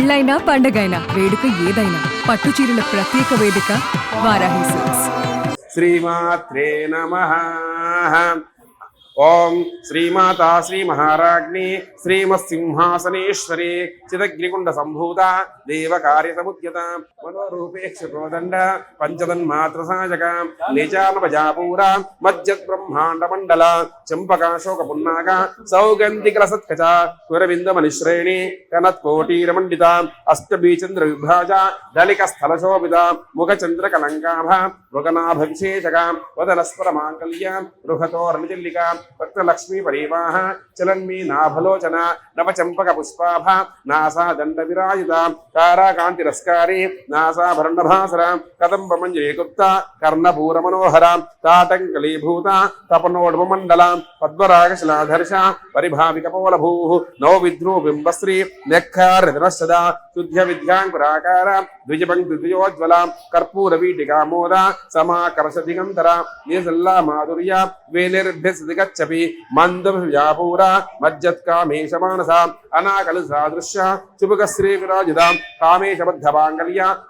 పెళ్ళైనా పండగైనా వేడుక ఏదైనా పట్టు చీరల ప్రత్యేక వేదిక వారాహి సిల్క్స్ శ్రీమాత్రే నమ. ఓం శ్రీమాత శ్రీ మహారాజ్ఞి శ్రీమత్సింహాసనేశ్వరి చిదగ్నికుండ సంభూత దేవకార్య సముద్యత మనోరూపేక్ష కోదండ పంచదన్మాత్ర సాజక నిజానపజాపూర మజ్జత్ బ్రహ్మాండ మండల చంపకాశోక పున్నాక సౌగంధికల సత్కచ కురవిందమనిశ్రేణి కనత్కోటీర మండిత అష్టబీచంద్ర విభాజ దళిక స్థల శోభిత ముఖ చంద్ర కలంకాభ మృగనాభ విశేషక వదలస్పర మాంగళ్య బృహతోర్మితిల్లిక భక్తలక్ష్మీ పరీవాహ చలన్మీ నాభలోచన నవచంపక పుష్పాభ నాసా దండ విరాజిత తారాకాంతిరస్కారి నాసాభరణభాసర కదంబ మంజరీగుప్త కర్ణపూర మనోహర తాటంకలీభూత తపనోడ్మండల పద్మరాగశిలాధర్ష పరిభావిక పౌలభూ నవ విద్రూ బింబశ్రీ నెక్కారదనశ్చద శుద్ధ్య విద్యాంకురాకార ద్విజపంక్తి ద్విజోజ్వల కర్పూర వీటికామోద సమాకర్ష దిగంతర నిసల్లా మాధుర్య వేలిర్భిస్దిగచ్చపి మంద వ్యాపూర మజ్జత్కామేశ మానస అనాకలు సాదృశ్య చుబుక శ్రీ విరాజిత కామేశ బద్ధ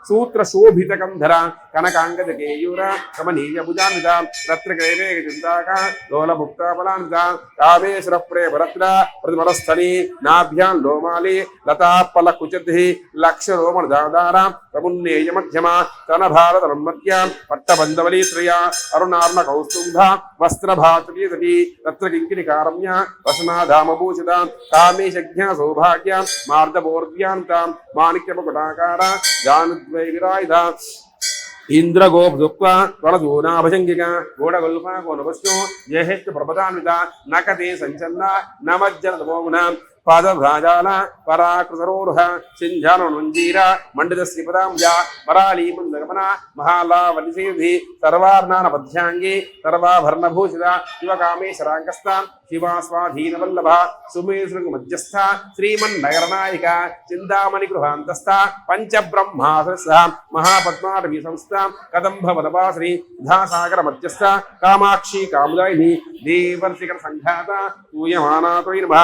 సూత్ర శోభిత కంధర కనకాంగద కేయూర కమనీయ భుజాన్విత రత్ర కైవేగ చింతాక లోల ముక్తాఫలాన్విత కామేశ్వర ప్రేమ రత్న ప్రతిమరస్థలి నాభ్యాం లోమాలి లతాపల కుచద్ధి లక్ష రోమణ దాదారా ప్రమున్నేయమధ్యమా తన భారత మధ్య పట్టబంధవలీత్రయా అరుణార్ణ కౌస్తుంభ వస్త్రభాతీదీ తత్ర కింకిని కారమ్య వసనాధామభూషిత కామేశజ్ఞ సౌభాగ్య మార్దబోర్ధ్యాంత మాణిక్యపకుటాకార జానుద్వై విరాయుధ ఇంద్రగోపుక్వ వరదూనాభజంగిక గూఢగల్ప గోనవశ్యో జయహెచ్చ ప్రపదాన్విత నకతే సంచన్న నమజ్జన తమోగుణ పాదభ్రాజాల పరాకృతరోరుహ సింజానుంజీర మండిత శ్రీపదాంజ పరాళీ మహాలావలిసేధి మహాలావలిసేవి సర్వార్ణాన పద్యాంగి సర్వాభరణభూషిత శివకామేశ్వరాంగస్థాన్ శివాస్వాధీనవల్లభ సుమేశృంగ మధ్యస్థ శ్రీమన్నగరనాయిక చింతామణి గృహాంతస్థ పంచబ్రహ్మాస మహాపద్మాటవీ సంస్థ కదంభ వనవాశ్రీ ధాసాగర మధ్యస్థ కామాక్షి కాముదాయిని దేవర్షికర సంఘాత పూయమానాతో నమ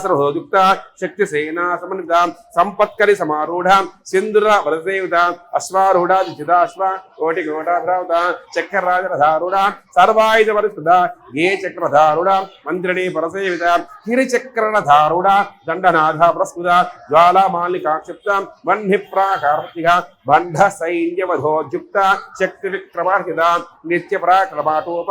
భండాసరహోయుక్త శక్తి సేనా సమన్విత సంపత్కరి సమారూఢ సింధుర వరదేవిత అశ్వారూఢ జితాశ్వ కోటి కోటాభ్రావత చక్రరాజరధారూఢ సర్వాయుధ పరిస్థిత ఏ చక్రధారుడ మంత్రిణి పరసేవిత గిరిచక్రధారుడ దండనాథ ప్రస్ఫుత జ్వాలామాలికాక్షిప్త వహ్నిప్రాకార్తిక బంధ సైన్యవధోద్యుక్త శక్తి విక్రమార్హిత నిత్య పరాక్రమాటోప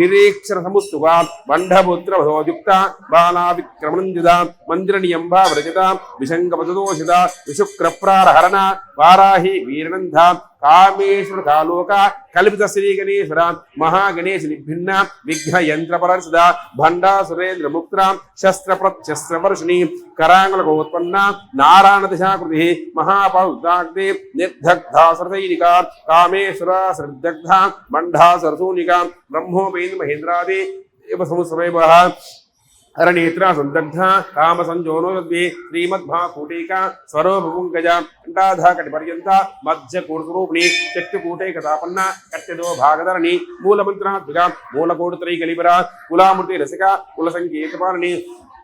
నిరీక్షణ సముస్తువ బంధపుత్రవధోద్యుక్త బాలా విక్రమం విక్రమణంజుత మంత్రిణియంబా వ్రజిత విశంగపదోషిత విశుక్ర ప్రారహరణ వారాహి వీరనంద కామేశ్వర కాలోక కల్పిత శ్రీ గణేశ్వర మహాగణేశ నిభిన్న విఘ్న యంత్ర పరసద భండా సురేంద్ర ముక్త శస్త్ర ప్రత్యస్త్ర వర్షిణి కరాంగుల ఉత్పన్న నారాయణ దిశాకృతి మహాపౌదాగ్ని నిర్దగ్ధ సరసైనిక కామేశ్వర శ్రద్ధగ్ధ మండా సరసూనిక బ్రహ్మోపేంద్ర మహేంద్రాది ఇవ సంస్రవ సందగ్ధ కామ సంజోనోద్వి శ్రీమద్భాకూటీక స్వరోపంకజ కంఠాధాకటి పర్యంత మధ్య కూటరూపిణి శక్తి కూటైక తాపన్న కట్టెదో భాగధరణి మూలమంత్రాత్మిక మూలకోడుతరై కలిబర కులామృతి రసిక కుల సంకేతపాలని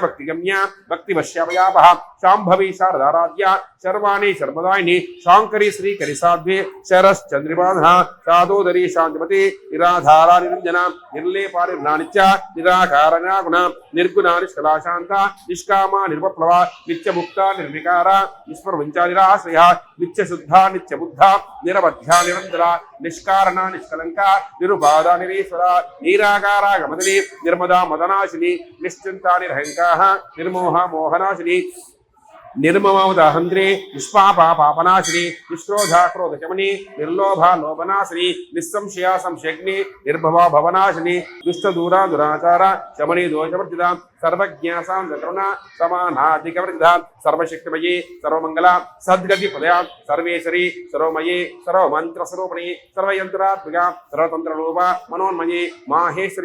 भक्तिया भक्तिगम्या भक्तिवश्यापयापः शाम्भवी शारदाराध्या शर्वाणि शांकरी श्री श्रीकरिसाध्वे शरश्चन्द्रिबाधः सादोदरी शांतिमते निराधारा निरञ्जना निर्लेपानिर्नानिच्च निराकारनिरागुण निर्गुणानिष्कलाशान्ता निष्कामा निर्वप्लवा, नित्यमुक्ता निर्विकारा निष्प्रपञ्चा निराश्रया नित्य बुद्धा निरवध्या निरञ्जना निष्कारण निष्कलंका निरुपाधा निरीश्वरा, निराकारा गमदनी, निर्मदा मदनाशिनी निश्चिंता निरहंकार నిర్మదా నిర్మోహ మోహనాశిని. నిర్మమోదహంద్రే నిష్పాప పాపనాశిని నిష్క్రోధ క్రోధశమని నిర్లోభ లోభనాశిని నిస్సంశయ సంశగ్ని నిర్భవ భవనాశిని దుష్ట దూర దురాచార శమని దోషవర్జిత सर्वज्ञासां नटुना समानाधिकवृन्दात् सर्वशक्तिमये, सर्वमङ्गला सद्गतिपदया सर्वेश्वरी सर्वमये सर्वमन्त्रस्वरूपिणी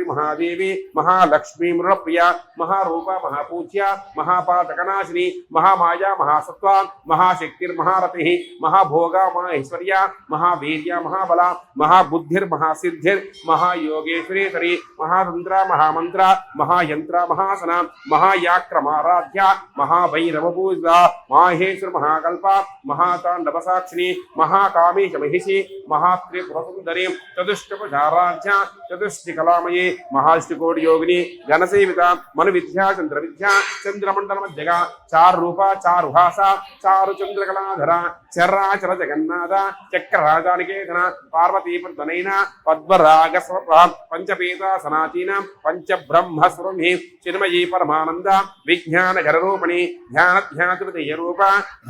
महादेवी, महालक्ष्मी मृणप्रिया, महारूपा महापूज्या महापातकनाशिनी महामाया महासत्त्वा महाशक्तिर्महारतिः महाभोगा माहेश्वर्या, महावीर्या महाबला महाबुद्धिर्महासिद्धिर्महायोगेश्वरेतरी महातन्त्रा महामन्त्रा, महायन्त्रा మహాతంత్ర మహామంత్ర మహాయంత్ర మహాయాక్రమారాధ్య మహాభైరవ పూజ మాహేశ్వర మహాకల్ప మహాతాండవ సాక్షిని మహాకామేశ మహిషి మహాత్రిపురసుందరి చతుష్టపచారాధ్య చతుష్టి కళామయే మహాష్టికోటి యోగిని ఘనసేవిత మను విద్యా చంద్ర విద్య చంద్రమండల మధ్యగా చారు రూప చారు హాస చారు చంద్రకళాధర చర్రాచర జగన్నాథ చక్రరాజానికేతన రాజానికేతన పద్మరాగ పంచపీతాసనాచీన పంచపీత చిన్మయ చిన్మయీ పరమానంద విజ్ఞాన గరరూపిణి ధ్యాన ధ్యానతృతీయ రూప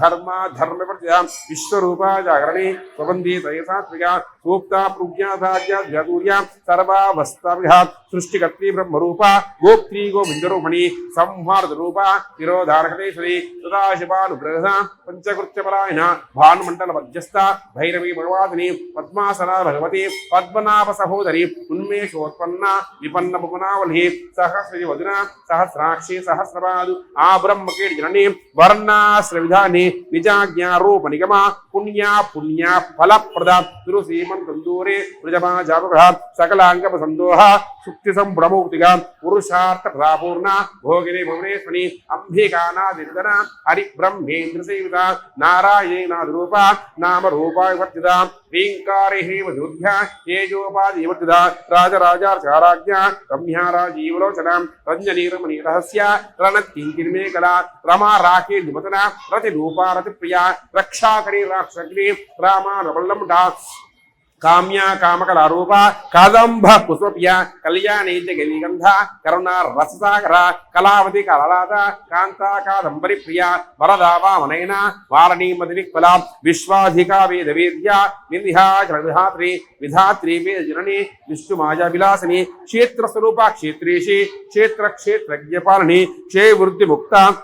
ధర్మ ధర్మ ప్రత్య విశ్వరూప జాగరణి స్వబంధి తయసాత్విక సూక్త ప్రజ్ఞాధార్య ధ్యాతూర్య సర్వావస్థావిహ సృష్టికర్త్రి బ్రహ్మరూప గోప్త్రీ గోవిందరూపణి సంహారద రూప తిరోధారకటేశ్వరి సదాశివానుగ్రహ పంచకృత్యపరాయణ భానుమండల మధ్యస్థ భైరవి భగవాదిని పద్మాసన భగవతి పద్మనాభ సహోదరి ఉన్మేషోత్పన్న విపన్న భువనావలి సహస్రజ వదిన సహస్రాక్షి సహస్రపాదు ఆ బ్రహ్మకీడి జనని వర్ణాశ్ర నిజాజ్ఞారూప నిగమ పుణ్య పుణ్య ఫలప్రద తిరుసీమంతం वीर्यं तन्दूरे वृजमाजापगः सकलाङ्गपसन्दोः पुरुषार्थ पुरुषार्थपदापूर्णा भोगिनी भुवनेश्वरी अम्बिकानादिर्दना हरिब्रह्मेन्द्रसेविता नारायणेनादिरूपा नामरूपा विवर्तिता ह्रीङ्कारे ह्रीमधिरुभ्य तेजोपाधिवर्तिता राजराजार्चाराज्ञा रम्या राजीवलोचना रञ्जनीरमणीरहस्य रणत्किङ्किर्मेकला रमा राके निमतना रतिरूपा रतिप्रिया रक्षाकरी राक्षग्नि रामानवल्लम्डा కామ్య కామకల రూప కదంబ పుష్పప్య కళ్యాణి జగలిగంధ కరుణ రససాగర కళావతి కలలాద కాంతా కాదంబరి ప్రియ వరదా వామనైన వారణీ మదిని ఫల విశ్వాధికా వేద వీర్య వింధ్యాచలవిధాత్రి విధాత్రి వేద జనని విష్ణు మాయా విలాసిని క్షేత్ర స్వరూప క్షేత్రేషి క్షేత్ర క్షేత్రజ్ఞపాలని క్షే వృద్ధి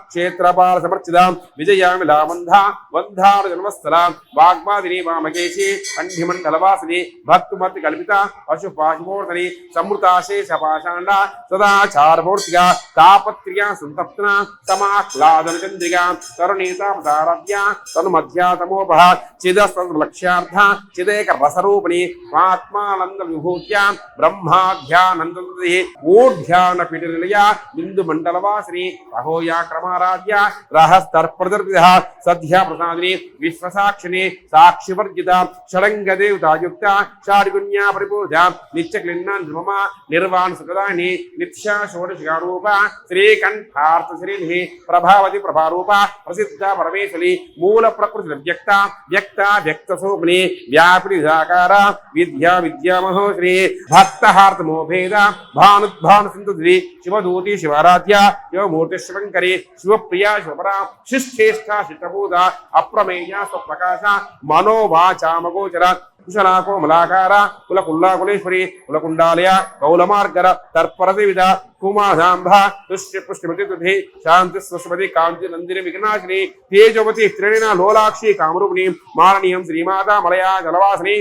క్షేత్రపాల సమర్చిత విజయామిలా వంధ వంధారు జన్మస్థల వాగ్మాదిని వామకేశి కంఠిమండల వాసిని భక్తుమతి కల్పిత పశు పాశుమూర్తని సమృతాశేష పాషాండ సదాచారమూర్తిగా తాపత్రియ సంతప్న సమాహ్లాదన చంద్రిగా తరుణీతావతారవ్య తనుమధ్యాతమోపహ మధ్యాతమోపహ చిదేక రసరూపిణి ఆత్మానంద విభూత్య బ్రహ్మాధ్యానందీ ఊఢ్యాన పిటినిలయ బిందు మండలవాసిని రహోయాక్రమారాధ్య రహస్తర్ప్రదర్పిత సద్ధ్యా ప్రసాదిని విశ్వసాక్షిని సాక్షివర్జిత షడంగదేవతాయుక్త షాడిగుణ్యా పరిపూజ నిత్యక్లిన్న నృమ నిర్వాణ సుఖదాని నిత్య షోడశికారూప శ్రీకంఠార్థ శ్రీని ప్రభావతి ప్రభారూప ప్రసిద్ధ పరమేశ్వరి మూల ప్రకృతి వ్యక్త వ్యక్త వ్యక్త సోమని వ్యాపిడి సాకార విద్యా విద్యామహోశ్రీ భక్తహార్తమోభేద భానుద్భాను సింధుద్రి శివదూతి శివారాధ్య శివమూర్తి శివంకరి శివప్రియ శివపరా శిష్ఠేష్ఠ శిష్టభూత అప్రమేయ స్వప్రకాశ మనోవాచామగోచర కుశలాకోమలాకార కుల కుల్లాకులేశ్వరి కులకుండాలయ కౌలమార్గర తర్పరదివిధ కుమాధాంబ తుష్య పుష్టిమతి తుధి శాంతి సరస్వతి కాంతి నందిని విఘ్నాశిని తేజవతి త్రిణిన లోలాక్షి కామరూపిణి మారణీయం శ్రీమాతా మలయా జలవాసిని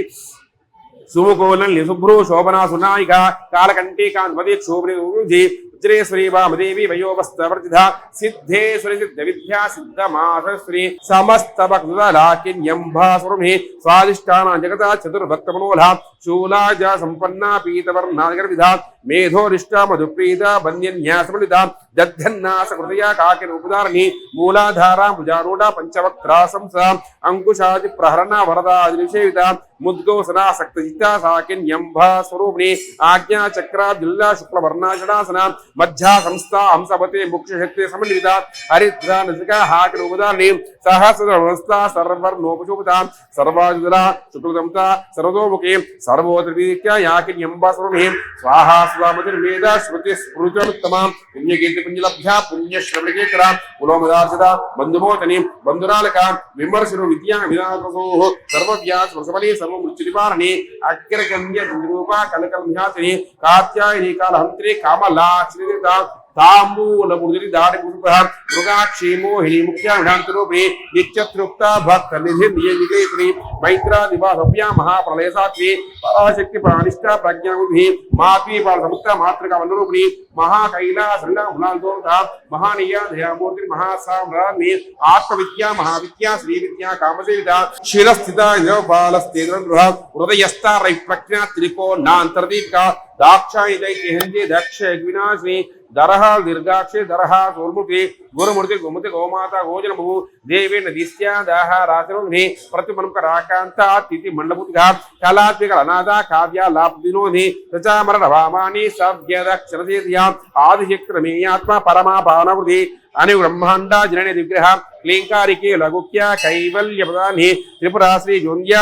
సుముకోలం నిశుభ్రు శోభనా సునాయిక కాలకంఠీ కాంతి క్షోభని వజ్రేశ్వరి వామదేవి వయోవస్తవర్తిధ సిద్ధేశ్వరి సిద్ధ విద్యా సిద్ధమాశ్రీ సమస్త భక్తులాకిన్యంభాసురుమి స్వాదిష్టాన జగత చతుర్భక్త మనోహ శూలాజ సంపన్నా పీతవర్ణాగర విధ మేధోరిష్ట మధుప్రీత బన్యన్యాసమలిత దధ్యన్నాస హృదయ కాకిన ఉపదారణి మూలాధార భుజారూఢ పంచవక్త్రా సంస అంకుశాది ప్రహరణ వరదాది నిషేవిత ముద్గోసనాసక్త చిత్త సాకిన్యంభ స్వరూపిణి ఆజ్ఞా చక్ర జిల్లా శుక్ల వర్ణాచడాసన మధ్యా సంస్థ హంసపతి ముక్షశక్తి సమన్విత హరిద్ర నసిక హాకిన ఉపదారణి సహస్రవస్థ సర్వర్ణోపశోభిత సర్వాజుల శుక్లదంత సర్వతోముఖి సర్వోత్రీత్య యాకిన్యంభా స్వరూపిణి స్వాహా స్వామతిర్వేద శృతి స్మృతిత్తమ పుణ్యకీర్తి పుణ్యలభ్య పుణ్యశ్రవణకేతర కులోమదార్చిత బంధుమోతని బంధురాలక విమర్శను విద్యా వినాశో సర్వవ్యాస వసమని సర్వమృత్యునివారణి అగ్రగమ్య రూప కనకల్యాసిని కాత్యాయని కాలహంత్రి కామలాక్షిత తాంబూల ముదిరి ತಾಂಬೂಲಮೂರ್ಧನಿ ದಾಡಿ ಪುಷ್ಪ ಮೃಗಾಕ್ಷಿ ಮೋಹಿನಿ ಮುಖ್ಯಾಂಶಾಂತರೂಪಿ ನಿತ್ಯತೃಪ್ತ ಭಕ್ತ ನಿಧಿ ನಿಯಮಿಗೇತ್ರಿ ಮೈತ್ರಾ ನಿವಾಸವ್ಯ ಮಹಾಪ್ರಲಯ ಸಾತ್ವಿ ಪರಾಶಕ್ತಿ ಪ್ರಾಣಿಷ್ಠ ಪ್ರಜ್ಞಾಬುಧಿ ಮಾಪಿ ಬಾಲ ಸಮುದ್ರ ಮಾತೃಕ ವನರೂಪಿಣಿ ಮಹಾ ಕೈಲಾಸ ಮೃಣಾಲ್ದೋತ ಮಹಾನೀಯ ದಯಾಮೂರ್ತಿ ಮಹಾಸಾಮ್ರಾಮಿ ಆತ್ಮವಿದ್ಯಾ ಮಹಾವಿದ್ಯಾ ಶ್ರೀವಿದ್ಯಾ ಕಾಮಸೇವಿತ ಶಿರಸ್ಥಿತ ಇಂದ್ರಪಾಲಸ್ತೇಂದ್ರ ಹೃದಯಸ್ಥ ರೈ ಪ್ರಜ್ಞಾ ತ್ರಿಕೋನಾಂತರ್ದೀಪಿಕ ದಾಕ್ಷಾಯಿದೈ ದಕ್ಷ ವಿನಾಶಿನಿ వినాశిని దీర్ఘాక్షి దరహా సోల్ముఖి గురుముడికి గుమతి గోమాత గోజనభు దేవి నదిస్యా దాహ రాశి ప్రతిమనుక రాకాంత తిథి మండముతిగా కళాత్మిక అనాథ కావ్య లాభ వినోది ప్రచామర రవామాని సవ్యదక్షరసేద్యా ఆదిశక్తిరమేయాత్మ పరమా భావనవృతి అని బ్రహ్మాండ జనని విగ్రహ క్లీంకారికి లఘుక్య కైవల్య ప్రధాని త్రిపురా శ్రీ జోంద్యా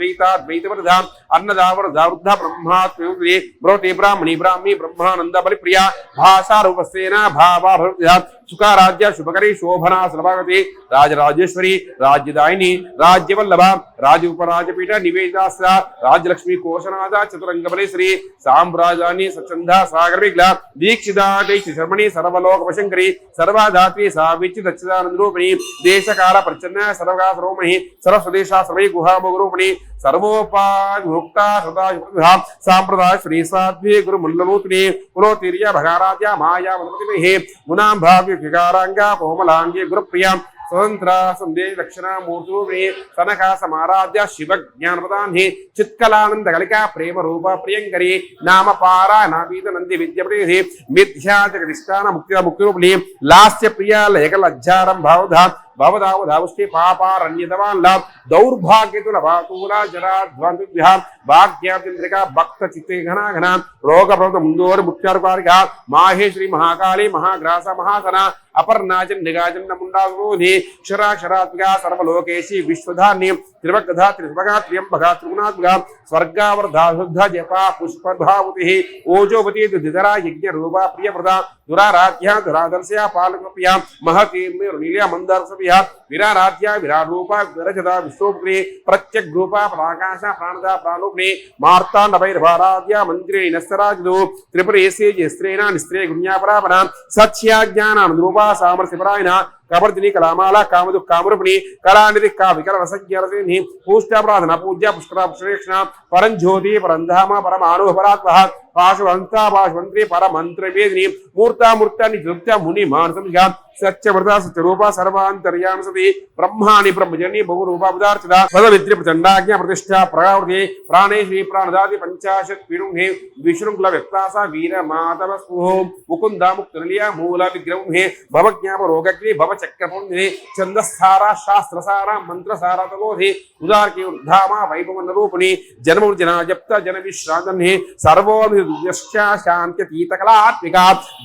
अद्वैताद्वैतवरधाम् अन्नदावरधावृद्धा ब्रह्मात्मयोगे ब्रह्मणी ब्राह्मी ब्रह्मानंद बलिप्रिया भाषा भाषारूपस्येन भावा भवति सुखाराज्य शुभकरी, शोभना सभागति राजराजेश्वरी, राज्यदायिनी, राज्यवल्लभ राज्य उपराजपीठ निवेदास राजलक्ष्मी, कोशनाथ चतुरंगबले श्री साम्राजानी सचंदा सागर विघ्ल दीक्षिता शर्मणि सर्वलोक वशंकरी सर्वाधात्री सावित्य सच्चिदानंद रूपिणी देश प्रचन्न सर्वगा सरोमणि सर्वस्वदेशा सर्वे गुहामुगरूपिणि सर्वोपाभुक्ता सदा सांप्रदाय श्री साध्वी गुरु ప్రచన్న కోమలాంగి గురుప్రియ. స్వతంత్ర సందేశ లక్షణ మూర్తి సనక సమారాధ్య శివ జ్ఞానపదాన్ని చిత్కలానంద కలిక ప్రేమ రూప ప్రియంకరి నామ పారా నాపీత నంది విద్యప్రతి మిథ్యా జగదిష్టాన ముక్తి ముక్తి రూపిణి లాస్య ప్రియ లేఖ లజ్జారం భావధ भवधावधावुष्टे पापारण्यतमान् लाभ दौर्भाग्यतु न भातूला जराध्वान्विभ्यां भक्तचित्ते घना घना रोगप्रवत मुन्दोर मुख्यारुकारिका माहेश्वरी महाग्रास महासना अपर्णाचन निगाचन नमुण्डासुरोधि क्षराक्षरात्मिका सर्वलोकेशी विश्वधान्यं त्रिवक्धा त्रिस्मगा त्र्यम्बगा त्रिगुणात्मका स्वर्गावर्धा शुद्ध जपा पुष्पभावुतिः ओजोपति द्विधरा यज्ञरूपा प्रियप्रदा दुराराध्या दुरादर्शया पालकप्रिया महतीर्मिरुनील्या मन्दारसवि నీలియ విరారాధ్య విరారూప విరచద విశ్వోపగ్ని ప్రత్యగ్రూప ప్రాకాశ ప్రాణద ప్రాణోగ్ని మార్తాండభైర్భారాధ్య మంత్రి నస్తరాజులు త్రిపురేసే జస్త్రేణ నిస్త్రే గుణ్యాపరాపణ రూపా సామరస్యపరాయణ కబర్దిని కళామాల కామదు కామరూపిణి కళానిధి కావికర రసజ్ఞరసిని పూష్టాప్రాధన పూజ్య పుష్కర పుష్కరేక్షణ పరంజ్యోతి పరంధామ పరమాను పరాత్మ పాశవంత పాశవంత్రి పరమంత్రవేదిని మూర్తామూర్తాన్ని ధృత్య ముని మానసంగా సత్యవ్రత సత్యరూప సర్వాంతర్యాం సతి బ్రహ్మాని బ్రహ్మజని బహురూప పదార్థద పదవిత్రి ప్రచండాజ్ఞ ప్రతిష్ట ప్రవృతి ప్రాణేశ్వరి ప్రాణదాది పంచాశత్ పీడుంహే విశృంఖల వ్యక్తాస వీర మాధవ స్పృహో ముకుంద ముక్తనిలియ మూల విగ్రహం హే భవజ్ఞాప రోగగ్ని భవ చక్రపుణ్యే ఛందస్థార శాస్త్రసార మంత్రసార తలోధి. ఉదార్కి ఉద్ధామ వైభవన రూపిణి. జన్మ జన జప్త జన విశ్రాంతి సర్వోభిష్ట శాంత్యతీత కళాత్మిక.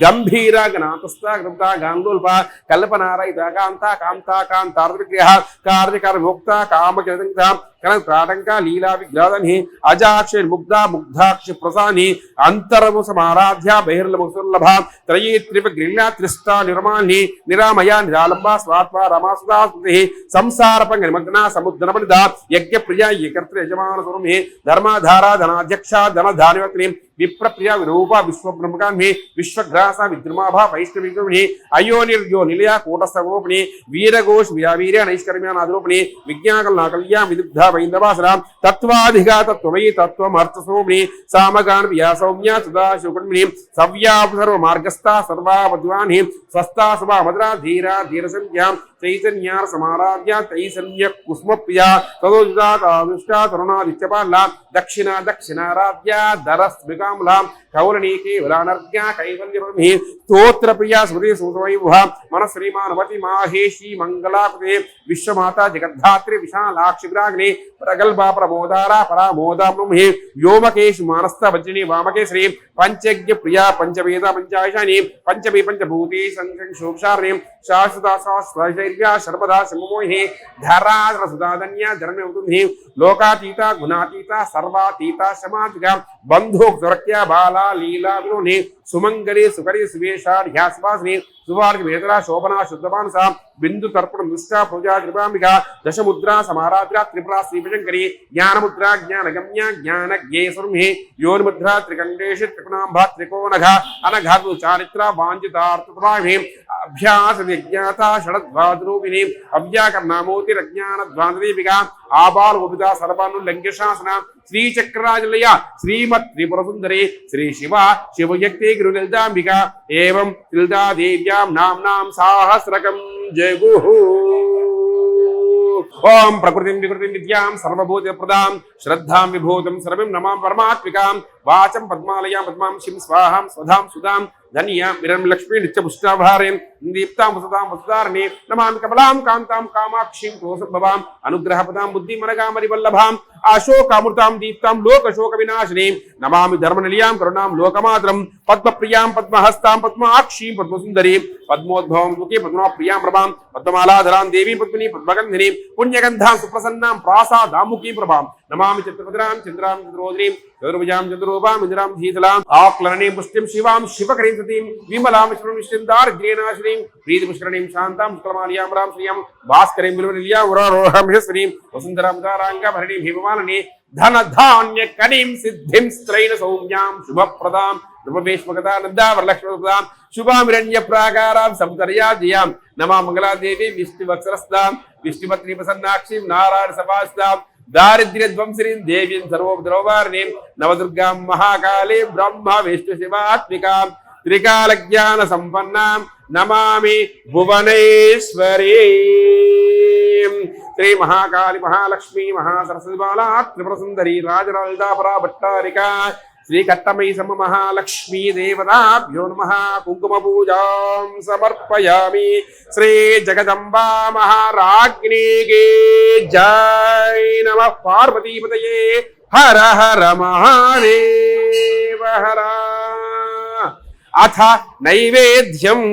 గంభీర గణాతస్థ గృప్త గాంధూల్ప కల్పనారయిత కాంత కాంత కాంతార్థ విగ్రహ. కార్యకర ముక్త కామకిత కనక ప్రాటంక లీలా విగ్రహని అజాక్షి ముగ్ధా ముగ్ధాక్షి ప్రసాని అంతరము సమారాధ్య బహిర్లముసుర్లభ త్రయీ త్రివ గ్రిల్ల త్రిష్ట నిర్మాణి నిరామయ నిరాలంబ స్వాత్మ రమాసుదా స్మృతి సంసార నిమగ్న సముద్ర బలిద యజ్ఞ ప్రియ యకర్త యజమాన సురమి ధర్మాధార ధనాధ్యక్ష ధన ధాన్యవత్ని विप्रप्रिय विरूप विश्वभ्रमकामे विश्वग्रास विद्रुमाभा वैष्णविगुणे अयोनिर्यो निलया कूटस्थरूपिणे वीरघोष वीरवीर्य नैष्कर्म्या नादरूपिणे विज्ञाकल्याकल्या विदुग्ध वैन्दवासरा तत्वाधिगा तत्वयि तत्वमर्थस्वरूपिणे सामगान विया सौम्या सदा शुकर्मिणे सव्यापसर्वमार्गस्था सर्वावध्वानि स्वस्था सभा मद्रा धीरा धीरसंख्या चैतन्या समाराध्या चैतन्य कुसुम प्रिया तदोजुदा तदुष्टा तरुणादित्यपाला दक्षिणा दक्षिणाराध्या दर स्मृगा దక్షిణారాధ్య ధరస్మిక కమలాంలాం కౌరణీ కేవలానర్జ్ఞా కైవల్యమి స్తోత్ర ప్రియా స్మృతి సువైభ మన శ్రీమానవతి మాహేషి మంగళాకృతే విశ్వమాత జగద్ధాత్రి విశాలాక్షిగ్రాగ్ని ప్రగల్భా ప్రమోదార పరామోదామృహి వ్యోమకేశు మానస్థ వజ్రిని వామకేశ్రీ పంచజ్ఞ ప్రియా పంచవేద పంచాయశాని పంచమే పంచభూతి సంశోక్షారణి శాశ్వత శాశ్వతైర్యా సర్వదా సమమోహి ధరాధర సుధాధన్య ధర్మవుతుంది లోకాతీత గుణాతీత సర్వాతీత సమాధిక బంధు సురక్య బాల లీలా విలోని సుమంగళి సుకరి సువేషాఢ్యాస్వాసిని సువార్గ వేదన శోభన శుద్ధమానస బిందు తర్పణ దుష్ట పూజా త్రిపాంబిక దశముద్ర సమారాధ్ర త్రిపుర శ్రీభజంకరి జ్ఞానముద్ర జ్ఞానగమ్య జ్ఞాన జ్ఞేశ్వరి యోనిముద్ర త్రికండేషి త్రిపుణాంబ త్రికోణఘ అనఘు చారిత్ర వాంఛితార్థప్రామి అభ్యాస విజ్ఞాత షడద్వాద్రూపిణి అవ్యాకరణమూతిరజ్ఞానద్వాదీపిక ఆబాల ఉపిత సర్వాను లంఘ్యశాసన శ్రీచక్రాజలయ శ్రీమత్ త్రిపుర సుందరి శ్రీ శివ శివయక్తి గురులలితాంబిక ఏం త్రిలతా దేవ్యాం నామ్నాం సాహస్రకం జగుహు ఓం ప్రకృతిం వికృతిం విద్యాం సర్వభూత ప్రదాం శ్రద్ధాం విభూతం సర్వం నమాం పరమాత్మికాం वाचं पद्मालयं पद्मांशिं स्वाहां स्वधां सुधां धनिया मिरं लक्ष्मी नित्य पुष्टाभारेन दीप्तां वसुधां वसुधारणे नमामि कमलां कान्तां कामाक्षीं क्रोशभवाम् अनुग्रहपदां बुद्धिमनगामरिवल्लभाम् अशोकामृतां दीप्तां लोकशोकविनाशिनीं नमामि धर्मनिलयां करुणां लोकमातरं पद्मप्रियाँ पद्महस्तां पद्माक्षीं पद्मसुन्दरीं पद्मोद्भवं मुखे पद्मप्रियाँ प्रभां पद्मालाधरां देवीं पद्मिनी पद्मगन्धिनीं पुण्यगन्धां सुप्रसन्नां प्रासादामुखीं प्रभां नमामि चित्रभद्रां चन्द्रां चन्द्रोदरीं నమామి చిత్రపద్రాం చతుర్భుజాం చంద్రరూపాం ఇంద్రాం ధీతలాం ఆక్లరణీం పుష్టిం శివాం శివకరీం సతీం విమలాం విష్ణుం దారిద్ర్యేనాశినీం ప్రీతి పుష్కరణీం శాంతాం శుక్లమాలియాం రాం శ్రియం భాస్కరీం విలువనిల్యాం ఉరారోహం శ్రీం వసుంధరాం దారాంగ భరణీం భీమమాలని ధన ధాన్య కనీం సిద్ధిం స్త్రైన సౌమ్యాం శుభప్రదాం నృపవేష్మగతానందా శుభామిరణ్య ప్రాకారాం సముదర్యాజయాం నమా మంగళాదేవి విష్ణువత్సరస్తాం విష్ణుపత్ని ప్రసన్నాక్షిం నారాయణ సభాస్తాం దారిద్ర్య ధ్వంసరీం దేవీం సర్వోపద్రవవారిణీం నవదుర్గాం మహాకాళీ బ్రహ్మ విష్ణు శివాత్మికాం త్రికాల జ్ఞాన సంపన్నాం నమామి భువనేశ్వరీ. శ్రీ మహాకాళి మహాలక్ష్మి మహాసరస్వతి బాలా త్రిపుర సుందరి రాజరాజాపరా భట్టారిక శ్రీ కట్టమై సమ మహాలక్ష్మీ దేవతాభ్యో నమ కుంకుమ పూజాం సమర్పయామి శ్రీ జగదంబా మహారాజ్ఞీకి జై నమ పార్వతీపతయే హర హర మహాదేవ హర అథ నైవేద్యం